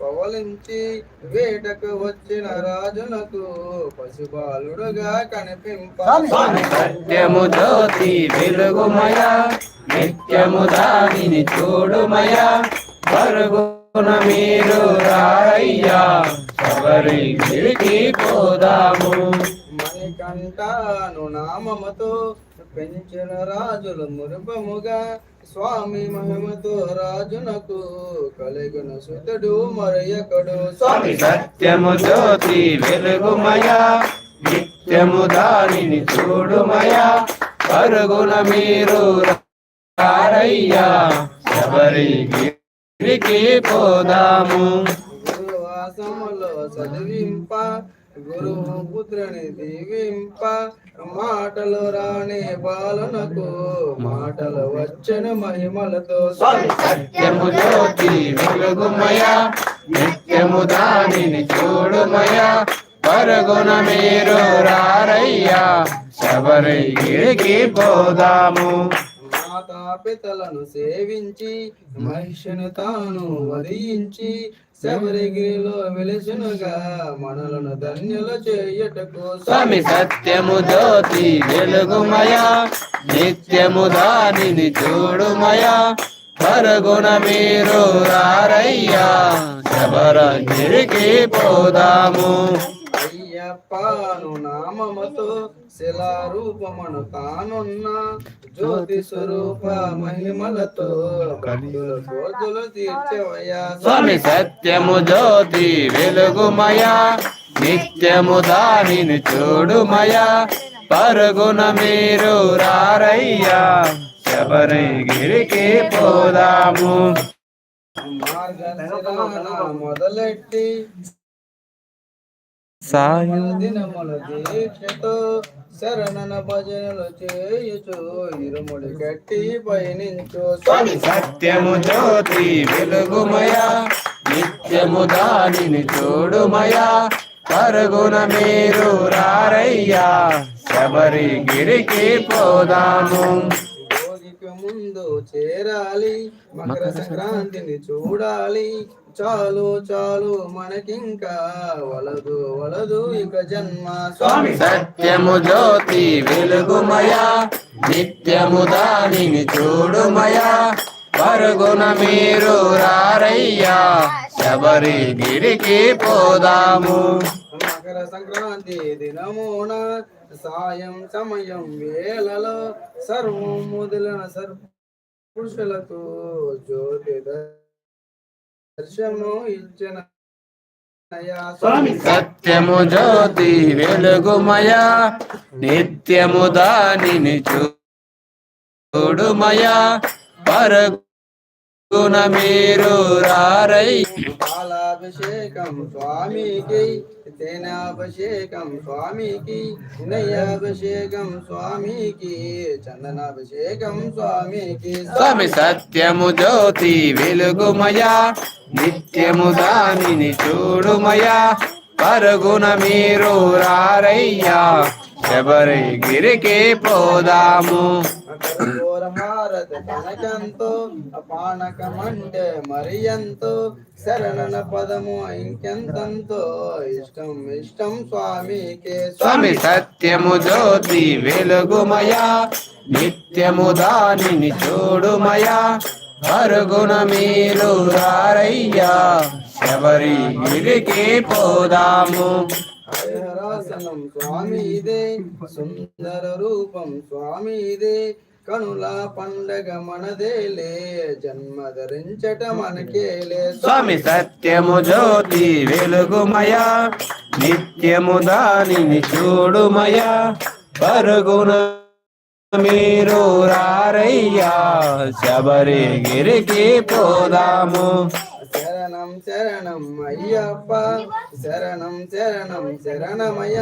పవలించి వేటకు వచ్చిన రాజునకు పశుపాలుడుగా కనిపింప సత్యము జ్యోతి వెలుగుమయ నిత్యము దానిని చూడుమయ. పరుగున మీరు రారయ్యా ఎవరి గిరికి పోదాము. మణికంఠను నామముతో పెంచిన రాజులు మురుపముగా స్వామి మహిమతో రాజునకు కలిగిన సుతుడు మరొకడు స్వామి సత్యము జ్యోతి వెలుగుమయ నిత్యము దానిని చూడుమయ పరుగున మీరు రారయ్యా పోదాము. చదివింప గురువు పుత్రుని దీవింప మాటలు రాని బాలనకు మాటలు వచ్చను మహిమలతో. సత్యము జ్యోతి వెలుగుమయ నిత్యము దానిని చూడుమయ. పరుగున మీరు రారయ్యా శబరి గిరికి పోదాము. మాతా పితలను సేవించి మహిషను తాను వధించి శబరిగిరిలో వెలిసినుగా మనలను ధన్యులు చేయటకు స్వామి సత్యము జ్యోతి వెలుగుమయ నిత్యము దానిని చూడుమయ. పరుగున మీరు రారయ్యా శబర గిరికి పోదాము. అయ్యప్పను నామముతో శిలారూపమును తానున్న జ్యోతి స్వరూప మహిమలతో కోర్తులు తీర్చవయ్యా. స్వామి సత్యము జ్యోతి వెలుగుమయ నిత్యము దానిని చూడుమయ పరుగున మీరు రారయ్యా. శబరి గిరికి పోదాము మార్గశిరాన మొదలెట్టి సాయం దినముల దీక్షతో శరణన భజనలు చేయుచు ఇరుముడి కట్టి పయనించు. స్వామి సత్యము జ్యోతి వెలుగుమయ నిత్యము దానిని చూడుమయ. పరుగున మీరు రారయ్యా శబరి గిరికి పోదాము. ముందు చేరాలి. మకర సంక్రాంతిని చూడాలి. చాలు చాలు మనకింకా వలదు వలదు ఇక జన్మ. స్వామి. సత్యము జ్యోతి వెలుగుమయ నిత్యము దానిని చూడుమయ పరుగున మీరు రారయ్యా. శబరి గిరికి పోదాము. మకర సంక్రాంతి దినమున సాయం సమయం వేళలో సర్వం మొదలైన సర్ పురుషులకు జ్యోతి దర్శనం ఇచ్చిన స్వామి. సత్యము జ్యోతి వెలుగుమయ నిత్యము దానిని చూడుమయ. పరుగున మీరు రారయ్య పాలాభిషేకం స్వామికి తేనాభిషేకం స్వామికి నెయ్యాభిషేకం స్వామికి చందనాభిషేకం స్వామికి. స్వామి సత్యము జ్యోతి వెలుగుమయా నిత్యము దానిని చూడుమయా పరుగున మీరు రారయ్యా శబరి గిరికి పోదాము. హారత కనకంతో పానకమంటే మరి ఎంతో శరణన పదము ఇంకెంతంతో ఇష్టం ఇష్టం స్వామికి స్వామి సత్యము జ్యోతి వెలుగుమయ నిత్యము దానిని చూడుమయ పరుగున మీరు రారయ్యా శబరి గిరికి పోదాము. దర్శనం స్వామి ఇదే సుందర రూపం స్వామి ఇదే కనుల పండగ మనదేలే జన్మ ధరించట మనకేలే స్వామి సత్యము జ్యోతి వెలుగుమయా నిత్యము దానిని చూడుమయా పరుగున మీరు రారయ్యా శబరి గిరికి పోదాము. శరణం అయ్యప్ప శరణం శరణం శరణమయ్య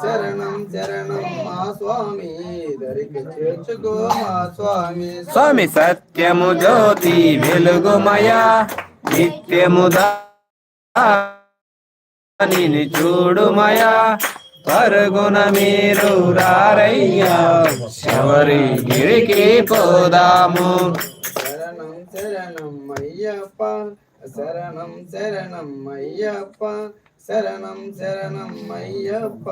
శరణం శరణం మా స్వామి దరికి చేర్చుకో మా స్వామి స్వామి సత్యము జ్యోతి వెలుగుమయ నిత్యము దానిని చూడుమయ పరుగున మీరు రారయ్యా శబరి గిరికి పోదాము శరణం శరణం అయ్యప్ప శరణం శరణం అయ్యప్ప శరణం శరణం అయ్యప్ప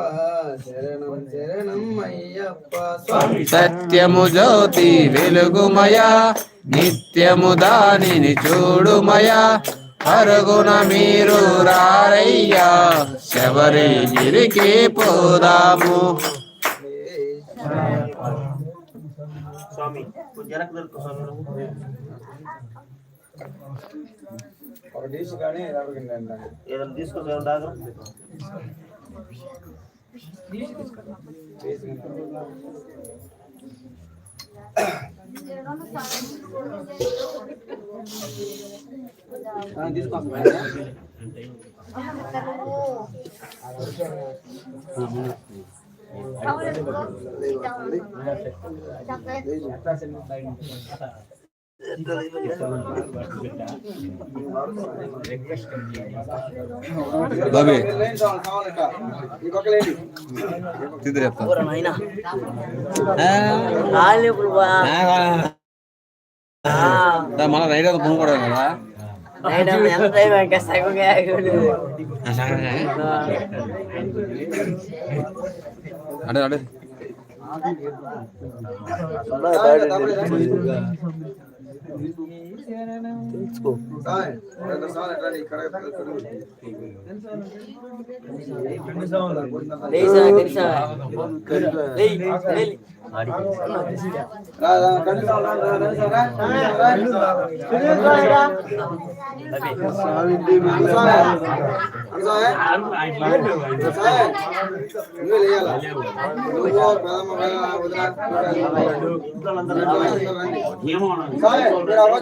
శరణం శరణం అయ్యప్ప. స్వామి సత్యము జ్యోతి వెలుగుమయా నిత్యము దానిని చూడుమయా. అరుగున మీరు రారయ్యా శబరి గిరికి పోదాము. స్వామి కొంచెం దొరుకు స్వామి. ఒక డిష్ కానీ ఎవరికండి అంటాను ఏదైనా తీసుకో స్వామి దాకా బాబీ. ఇంకొక లేండి మళ్ళీ రైట్ అవుతుంది కొనుక్కోవడం కదా అడే అడే ఏమో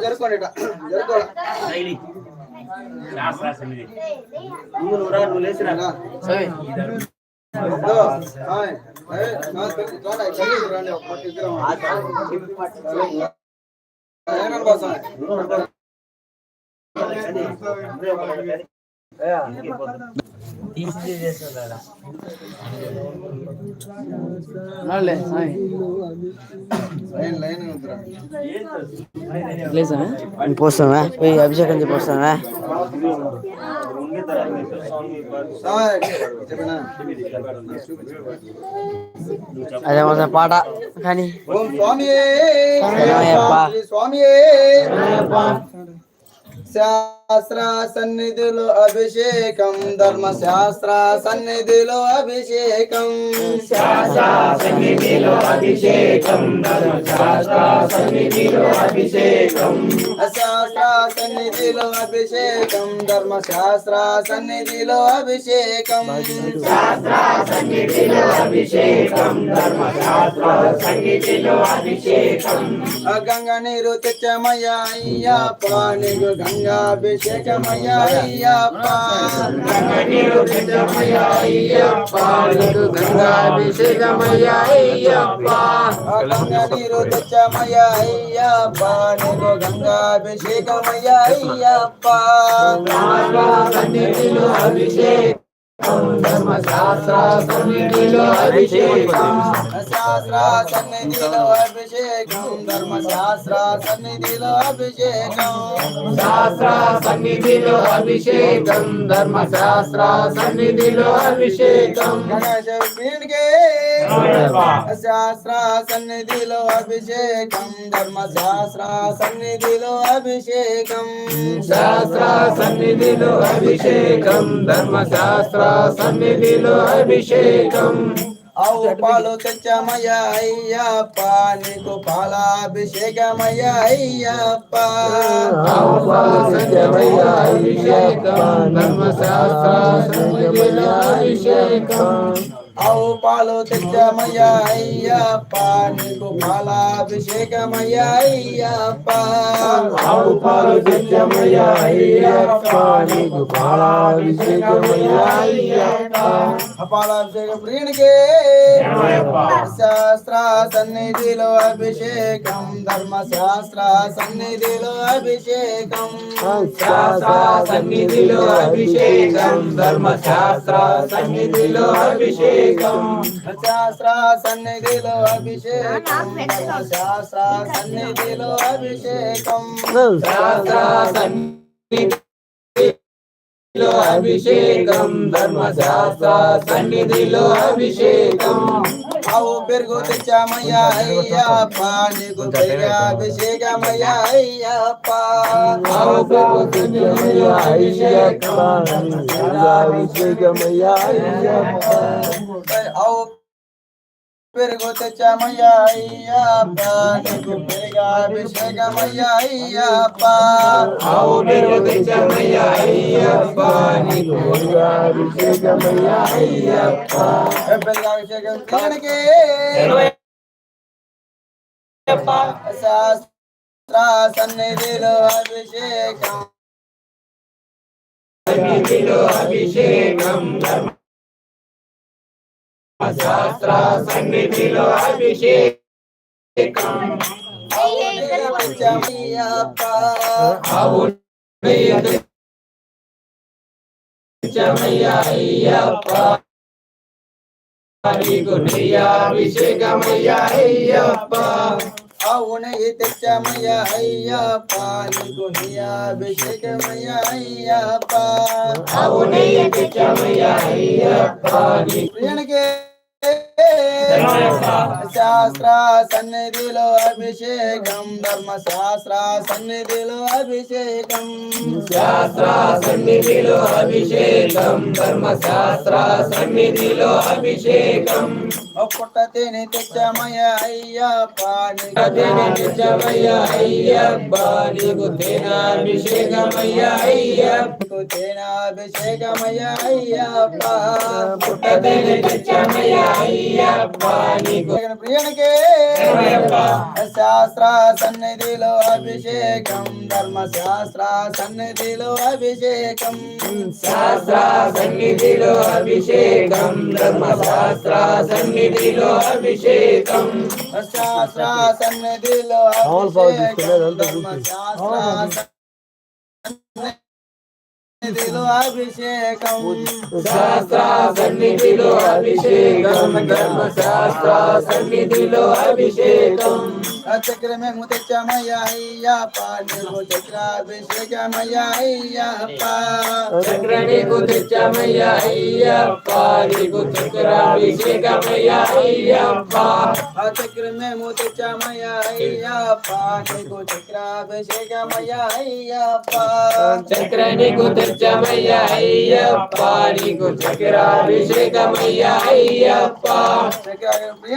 జరుపుకోండి. జరుపుకోండి నువ్వు నువ్వు రా నువ్వు లేచిరా రా. పోస్తామా పోయి అభిషేకం సాయ్ చెప్పినా? అదే మొదటి పాట. కానీ స్వామి. స్వామి శాస్త్ర సన్నిధిలో అభిషేకం ధర్మ శాస్త్ర సన్నిధిలో అభిషేకం. శాస్త్ర సన్నిధిలో అభిషేకం ధర్మ శాస్త్ర సన్నిధిలో అభిషేకం. శాస్త్ర సన్నిధిలో అభిషేకం ధర్మ శాస్త్ర సన్నిధిలో అభిషేకం. శాస్త్ర సన్నిధిలో అభిషేకం సన్నిధిలో గంగా నీరు తెచ్చమయ్యా అయ్యప్ప నీకు గంగాభిషేకమయ్యా అయ్యప్ప గంగా నీరు గంగాభిషేకమయ్యా నీరు తెచ్చమయ్యా అయ్యప్ప. గంగాభిషేకమయ్యా అయ్యప్ప అభిషేకం ధర్మశాస్త్ర సన్నిధిలో అభిషేకం శాస్త్ర సన్నిధిలో అభిషేకం. ధర్మశాస్త్ర సన్నిధిలో అభిషేకం. శాస్త్ర సన్నిధిలో అభిషేకం. ధర్మశాస్త్ర సన్నిధిలో అభిషేకం. గణేశ వీణికే. శాస్త్ర సన్నిధిలో అభిషేకం. ధర్మశాస్త్ర సన్నిధిలో అభిషేకం. శాస్త్ర సన్నిధిలో అభిషేకం. ధర్మశాస్త్ర సన్నిధిలో అభిషేకం. ఆవు పాలు తెచ్చమయ్యా అయ్యప్ప నీకు పాలాభిషేకమయ్యా అయ్యప్ప ఆవు పాలు సత్యమయ్య అభిషేకం ధర్మశాస్త్ర సన్నిధిలో అభిషేకం ఆవు పాలు తెచ్చమయ్యా అయ్యప్ప నీకు పాలాభిషేకమయ్యా అయ్యప్ప ఆవు పాలు సత్యమయ్య అయ్యప్ప నీకు పాలాభిషేకమయ్య ప్రియునికే శాస్త్ర సన్నిధిలో అభిషేకం. ధర్మశాస్త్ర సన్నిధిలో అభిషేకం. శాస్త్ర సన్నిధిలో అభిషేకం. ధర్మశాస్త్ర సన్నిధిలో అభిషేకం. శాస్త్ర సన్నిధిలో అభిషేకం. శాస్త్ర సన్నిధిలో అభిషేకం. శాస్త్ర సన్నిధి లో అభిషేకం ధర్మశాస్త్ర సన్నిధిలో అభిషేకం ఆవు పెరుగు తెచ్చామయ్యా అయ్యప్ప నీకు పెరిగా అభిషేకమయ్యా అయ్యప్ప ఆవు పెరుగు తెచ్చామయ్యా అయ్యప్ప, అభిషేకమయ్యా అయ్యప్ప ఆవు పెరుగు తెచ్చామయ్యా అయ్యప్ప నీకు పెరిగా అభిషేకమయ్యా అయ్యప్ప ఆవు పెరుగు తెచ్చామయ్యా అయ్యప్ప నీకు అభిషేకమయ్యా అయ్యప్ప పెరిగా అభిషేకం దేవునికి శాస్త్ర సన్నిధిలో అభిషేకం సన్నిధిలో అభిషేకం శాస్త్ర సన్నిధిలో అభిషేకం తెచ్చామయ్యప్ప ఆవు నెయ్యి తెచ్చామయ్యా అయ్యప్ప నీకు నెయ్యాభిషేకమయ్యా అయ్యప్ప అవునే తెచ్చామయ్యా అయ్యప్ప నీకు నీ అభిషేకమయ్యా అయ్యప్ప ఆవు నెయ్యి తెచ్చామయ్యా అయ్యప్ప నీకు ప్రియునికి శాస్త్ర సన్నిధిలో అభిషేకం ధర్మ శాస్త్ర సన్నిధిలో అభిషేకం. శాస్త్ర సన్నిధిలో అభిషేకం ధర్మశాస్త్ర సన్నిధిలో అభిషేకం. పుట్ట తేనె తెచ్చామయ్యా అయ్యప్ప తేనె నీకు తెచ్చమయ్యా అయ్యప్ప నీకు తేనాభిషేకమయ్యా అయ్యప్ప. నీకు తేనాభిషేకమయ్యా అయ్యప్ప. పుట్ట తేనె తెచ్చమయ్యా ప్రియునికి శాస్త్ర సన్నిధిలో అభిషేకం ధర్మ శాస్త్ర సన్నిధిలో అభిషేకం. శాస్త్ర సన్నిధిలో అభిషేకం ధర్మశాస్త్ర సన్నిధిలో అభిషేకం. శాస్త్ర సన్నిధిలో అభిషేకం ధర్మ శాస్త్ర సన్నిధిలో అభిషేకం శాస్త్ర సన్నిధిలో అభిషేకం ధర్మశాస్త్ర సన్నిధిలో అభిషేకం చక్రమేము తెచ్చామయ్యా అయ్యప్ప నీకు చక్రాభిషేకమయ్యా అయ్యప్ప చక్ర నీకు తెచ్చామయ్యా అయ్యప్ప నీకు చక్రాభిషేకమయ్యా అయ్యప్ప ఆ చక్రమేము తెచ్చామయ్యా అయ్యప్ప నీకు చక్రాభిషేకమయ్యా అయ్యప్ప చక్ర నీకు తెచ్చామయ్యా అయ్యప్ప నీకు చక్రాభిషేకమయ్యా అయ్యప్ప చక్రానికి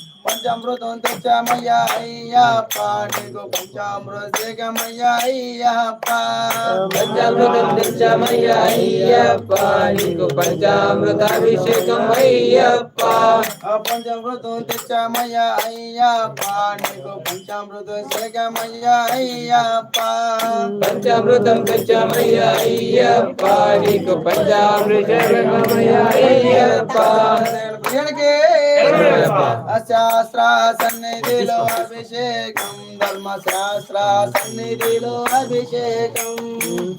పంచామృతం తెచ్చామయ్యా అయ్యప్ప నీకు పంచామృతమయ్యా అయ్యప్ప పంచామృతం తెచ్చామయ్యా అయ్యప్ప నీకు పంచామృతాభిషేకం అయ్యప్ప ఆ పంచామృతం తెచ్చామయ్యా అయ్యప్ప నీకు పంచామృతమయ్యా అయ్యప్ప పంచామృతం తెచ్చామయ్యా అయ్యప్ప నీకు పంచామృతమయ్యా అయ్యప్ప ప్రియునికి శాస్త్ర సన్నిధిలో అభిషేకం ధర్మ శాస్త్ర సన్నిధిలో అభిషేకం.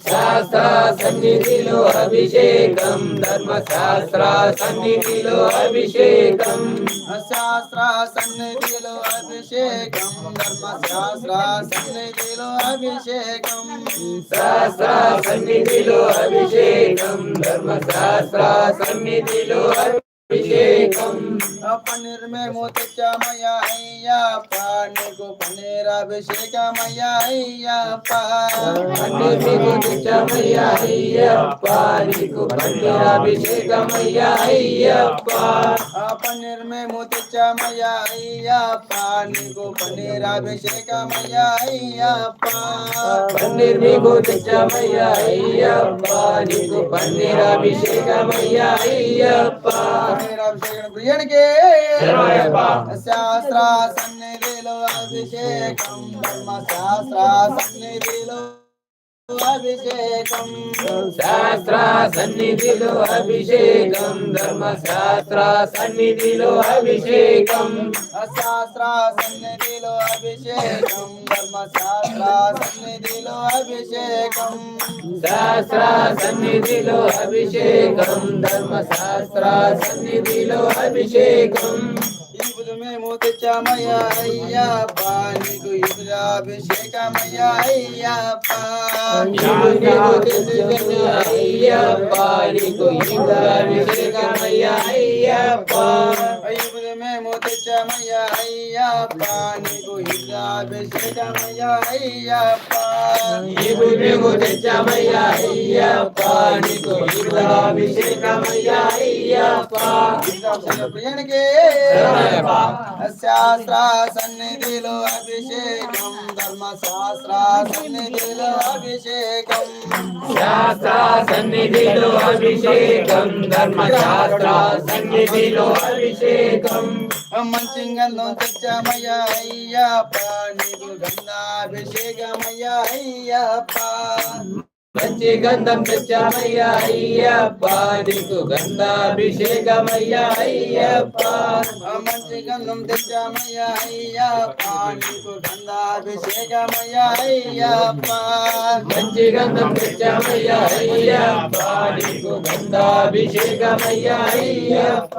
శాస్త్ర సన్నిధిలో అభిషేకం ధర్మశాస్త్ర సన్నిధిలో అభిషేకం. శాస్త్ర సన్నిధిలో అభిషేకం ధర్మ శాస్త్ర సన్నిధిలో అభిషేకం. శాస్త్ర సన్నిధిలో అభిషేకం ధర్మశాస్త్ర సన్నిధిలో అభిషేకం పన్నీర్ మేము తెచ్చామయ్యా అయ్యప్ప నీకు పన్నీర్ అభిషేకమయ్యా అయ్యప్ప పన్నీర్ నీకు తెచ్చామయ్యా అయ్యప్ప నీకు పన్నీర్ అభిషేకమయ్యా అయ్యప్ప ఆ పన్నీర్ మేము తెచ్చామయ్యా అభిషేకం ప్రియునికి శాస్త్ర సన్నిధిలో అభిషేకం. ధర్మ శాస్త్ర సన్నిధిలో అభిషేకం శాస్త్ర సన్నిధిలో అభిషేకం ధర్మ శాస్త్ర సన్నిధిలో అభిషేకం శాస్త్ర సన్నిధిలో అభిషేకం. ధర్మశాస్త్ర సన్నిధిలో అభిషేకం. శాస్త్ర సన్నిధిలో అభిషేకం. ధర్మశాస్త్ర సన్నిధిలో అభిషేకం. ఇప్పుడు మేము తెచ్చామయ్యా అయ్యప్ప నీకు ఇప్పుడు అభిషేకమయ్యా అయ్యప్ప అయ్యప్ప నీకు ఇంకా అభిషేకమయ్యా అయ్యప్ప తెచ్చామయ్యా అయ్యప్ప నీకు అభిషేకమయ్యా అయ్యప్ప నీకు మేము తెచ్చామయ్యా అయ్యప్ప నీకు ఇంకా అభిషేకమయ్యా అయ్యప్ప ప్రియానికి. శాస్త్ర సన్నిధిలో అభిషేకం. ధర్మశాస్త్ర సన్నిధిలో అభిషేకం. శాస్త్ర సన్నిధిలో అభిషేకం. ధర్మశాస్త్ర సన్నిధిలో అభిషేకం. మంచి గంధం తెచ్చామయ్యా అయ్యప్ప నీకు గంధాభిషేకమయ్యా అయ్యప్ప మంచి గంధం తెచ్చామయ్యా అయ్యప్ప నీకు గంధాభిషేకమయ్యా అయ్యప్ప మంచి గంధం తెచ్చామయ్యా అయ్యప్ప నీకు గంధాభిషేకమయ్యా అయ్యప్ప మంచి గంధం తెచ్చామయ్యా అయ్యప్ప నీకు గంధాభిషేకమయ్యా అయ్యప్ప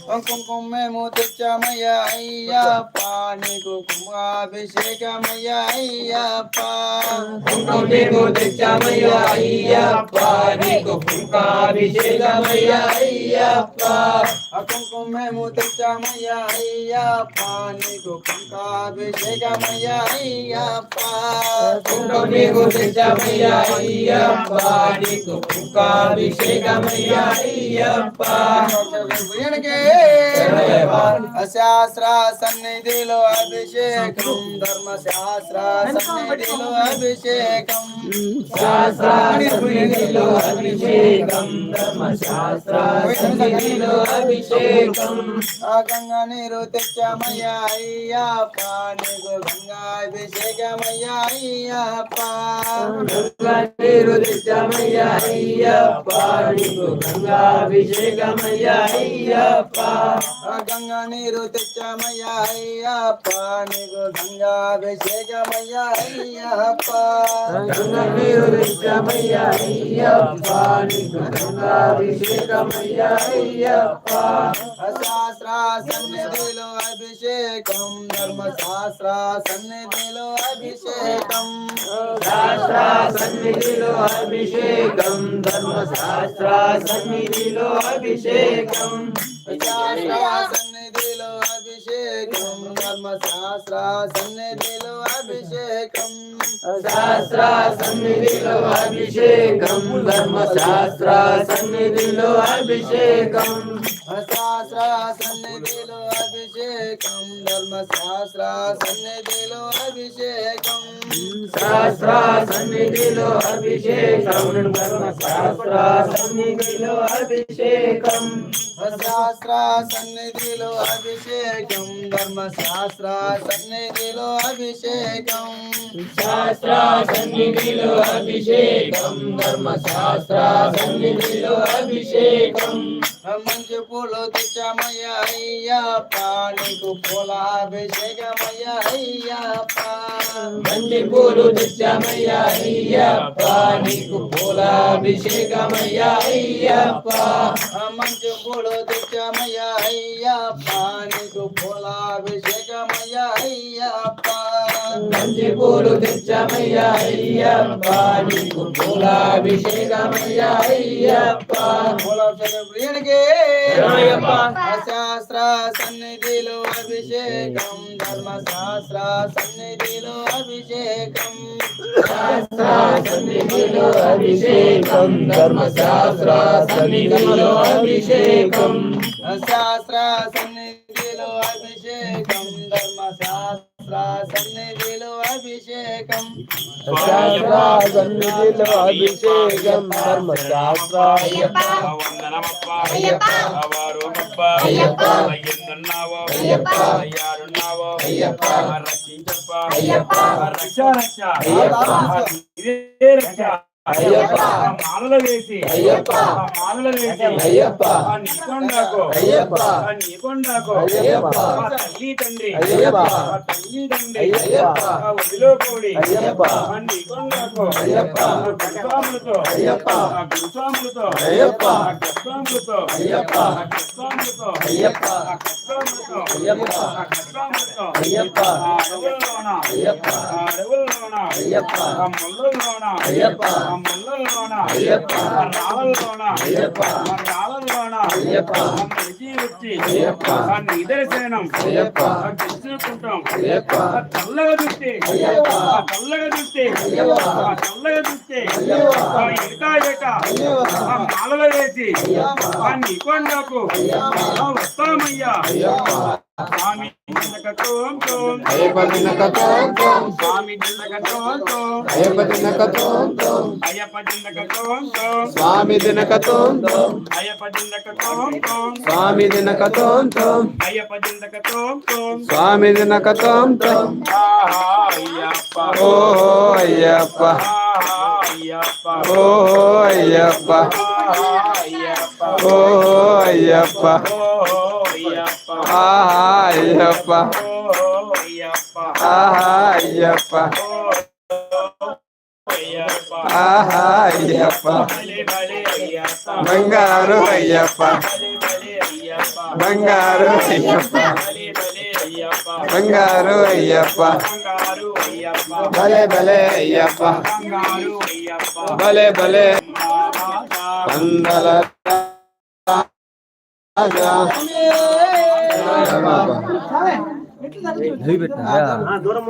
కుంకుమ మేము తెచ్చామయ్యా అయ్యప్ప నీకు కుంభాభిషేకమయ్యా అయ్యప్ప కుంకుమేమో తెచ్చామయ్యా అయ్యప్ప నీకు కుంకాభిషేకమయ్యా అయ్యప్ప కుంకుమ మేము తెచ్చామయ్యా అయ్యప్ప నీకు కుంభాభిషేకమయ్యా అయ్యప్ప కుంకుమేమో తెచ్చామయ్యా అయ్యప్ప నీకు కుంకాభిషేకమయ్యా అయ్యప్ప శాస్త్ర సన్నిధిలో అభిషేకం. ధర్మశాస్త్ర సన్నిధిలో అభిషేకం. శాస్త్ర సన్నిధిలో అభిషేకం. ధర్మశాస్త్ర సన్నిధిలో అభిషేకం. గంగా నీరు తెచ్చామయ్యా అయ్యప్ప. నీకు గంగాభిషేకమయ్యా అయ్యప్ప. గంగా నీరు తెచ్చామయ్యా అయ్యప్ప. నీకు గంగాభిషేకమయ్యా అయ్యప్ప. ఆ గంగా నీరు తెచ్చామయ్యా అయ్యప్ప నీకు గంగాభిషేకమయ్యా అయ్యప్ప. గంగా నీరు తెచ్చామయ్యా అయ్యప్ప నీకు గంగాభిషేకమయ్యా అయ్యప్ప. శాస్త్ర సన్నిధిలో అభిషేకం ధర్మశాస్త్ర సన్నిధిలో అభిషేకం. శాస్త్ర సన్నిధిలో అభిషేకం ధర్మశాస్త్ర సన్నిధిలో అభిషేకం. సన్నిధిలో అభిషేకం ధర్మశాస్త్ర సన్నిధిలో అభిషేకం శాస్త్ర సన్నిధిలో అభిషేకం ధర్మశాస్త్ర సన్నిధిలో అభిషేకం శాస్త్ర సన్నిధిలో అభిషేకం. ధర్మశాస్త్ర సన్నిధిలో అభిషేకం. శాస్త్ర సన్నిధిలో అభిషేకం. ధర్మశాస్త్ర సన్నిధిలో అభిషేకం. శాస్త్ర సన్నిధిలో అభిషేకం. ధర్మశాస్త్ర సన్నిధిలో అభిషేకం. శాస్త్ర సన్నిధిలో అభిషేకం. ధర్మశాస్త్ర సన్నిధిలో అభిషేకం. మంచి పూలు తెచ్చామయ్యా అయ్యప్ప నీకు పూలాభిషేకమయ్యా అయ్యప్ప మంచి పూలు తెచ్చామయ్యా అయ్యప్ప నీకు పూలాభిషేకమయ్యా అయ్యప్ప మంచి పూలు తెచ్చామయ్యా అయ్యప్ప నీకు పూలాభిషేకమయ్యా అయ్యప్ప మంచి పూలు తెచ్చామయ్యా అయ్యప్ప. నీకు పూలాభిషేకమయ్యా అయ్యప్ప. శాస్త్ర సన్నిధిలో అభిషేకం ధర్మశాస్త్ర సన్నిధిలో అభిషేకం. శాస్త్ర సన్నిధిలో అభిషేకం ధర్మశాస్త్ర సన్నిధిలో అభిషేకం. శాస్త్ర సన్నిధిలో అభిషేకం ధర్మశాస్త్ర సన్నిధిలో అభిషేకం అభిషేకం శాస్త్ర సన్నిధిలో అభిషేకం ధర్మశాస్త్ర వందనమప్ప అయ్యప్ప. వారోమప్ప అయ్యప్ప. అయ్యన్నావో అయ్యప్ప. అయ్యారున్నావో అయ్యప్ప. రక్షించప్ప అయ్యప్ప. రక్ష రక్ష అయ్యప్ప. మాలలు వేసి అయ్యప్ప. ఆ మాలలు వేసి అయ్యప్ప. నీకొండాకు అయ్యప్ప. నీకొండాకు అయ్యప్ప. తల్లి తండ్రి అయ్యప్ప. తల్లి తండ్రి అయ్యప్ప. ఒడిలో కోడి అయ్యప్ప. నీకొండాకు అయ్యప్ప. గురుస్వాములతో అయ్యప్ప. గురుస్వాములతో అయ్యప్ప. ఆ గస్వాములతో అయ్యప్ప. అడవుల్లోన అడవుల్లోన ముళ్ళల్లోన అయ్యప్ప. ముళ్ళల్లోన. ఆ రాళ్ళల్లోన. ఆ రాళ్ళల్లోన. ఆ నడిచి వచ్చి అయ్యప్ప. ఆ తెలుసుకుంటాం చల్లగా చూస్తే చల్లగా చూస్తే చూస్తే ఎట మాలలో వేసి ఆ వస్తామయ్యా స్వామి జిన్నకతోం తోం అయ్యప్ప దినకతోం తోం. స్వామి జిన్నకతోం తోం అయ్యప్ప దినకతోం తోం. అయ్యప్ప జిన్నకతోం తోం స్వామి దినకతోం తోం. అయ్యప్ప జిన్నకతోం తోం స్వామి తోం. అయ్యప్ప జిన్నకతోం తోం స్వామి దినకతోం తోం. ఆహా అయ్యప్ప ఓహో అయ్యప్ప అయ్యప్ప. అయ్యప్ప. అయ్యప్ప. బంగారు అయ్యప్ప. బంగారు అయ్యప్ప. బంగారు అయ్యప్ప. భలే భలే అయ్యప్ప. భలే భలే. వందల రాజా. దూరం